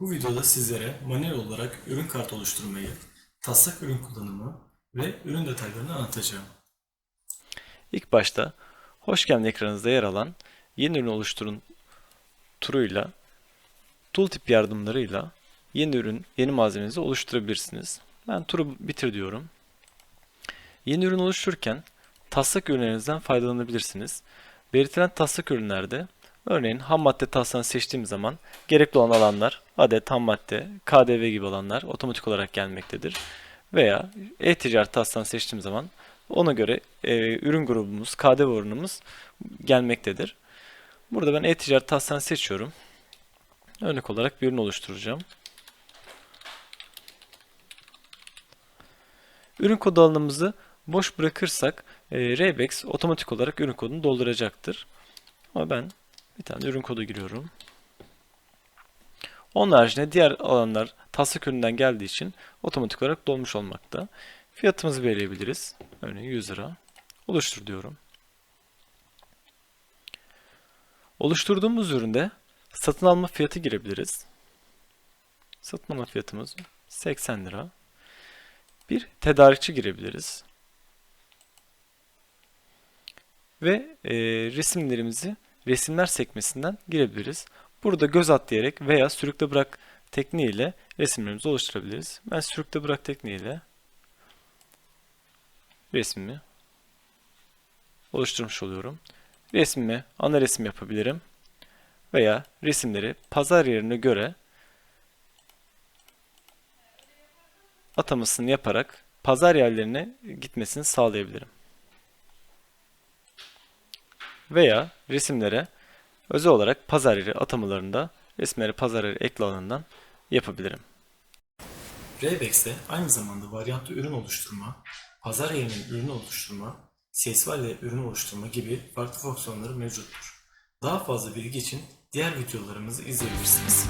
Bu videoda sizlere manuel olarak ürün kartı oluşturmayı, taslak ürün kullanımı ve ürün detaylarını anlatacağım. İlk başta hoş geldin ekranınızda yer alan yeni ürün oluşturun turuyla tooltip yardımlarıyla yeni ürün, yeni malzemenizi oluşturabilirsiniz. Ben turu bitir diyorum. Yeni ürün oluştururken taslak ürünlerinizden faydalanabilirsiniz. Belirtilen taslak ürünlerde örneğin ham madde taslağını seçtiğim zaman gerekli olan alanlar adet, ham madde, KDV gibi alanlar otomatik olarak gelmektedir. Veya e-ticaret taslağını seçtiğim zaman ona göre e, ürün grubumuz, KDV oranımız gelmektedir. Burada ben e-ticaret taslağını seçiyorum. Örnek olarak bir ürün oluşturacağım. Ürün kodu alanımızı boş bırakırsak e, Rebex otomatik olarak ürün kodunu dolduracaktır. Ama ben bir tane ürün kodu giriyorum. Onun haricinde diğer alanlar taslak üründen geldiği için otomatik olarak dolmuş olmakta. Fiyatımızı belirleyebiliriz. Örneğin 100 lira. Oluştur diyorum. Oluşturduğumuz üründe satın alma fiyatı girebiliriz. Satın alma fiyatımız 80 lira. Bir tedarikçi girebiliriz. Ve e, resimlerimizi resimler sekmesinden girebiliriz. Burada göz at diyerek veya sürükle bırak tekniğiyle resimlerimizi oluşturabiliriz. Ben sürükle bırak tekniğiyle resmimi oluşturmuş oluyorum. Resmimi ana resim yapabilirim. Veya resimleri pazar yerine göre atamasını yaparak pazar yerlerine gitmesini sağlayabilirim. Veya resimlere özel olarak pazar yeri atamalarında resimleri pazar yeri ekle alanından yapabilirim. Rebex'te aynı zamanda varyantlı ürün oluşturma, pazar yerinin ürün oluşturma, CSV ile ürün oluşturma gibi farklı fonksiyonları mevcuttur. Daha fazla bilgi için diğer videolarımızı izleyebilirsiniz.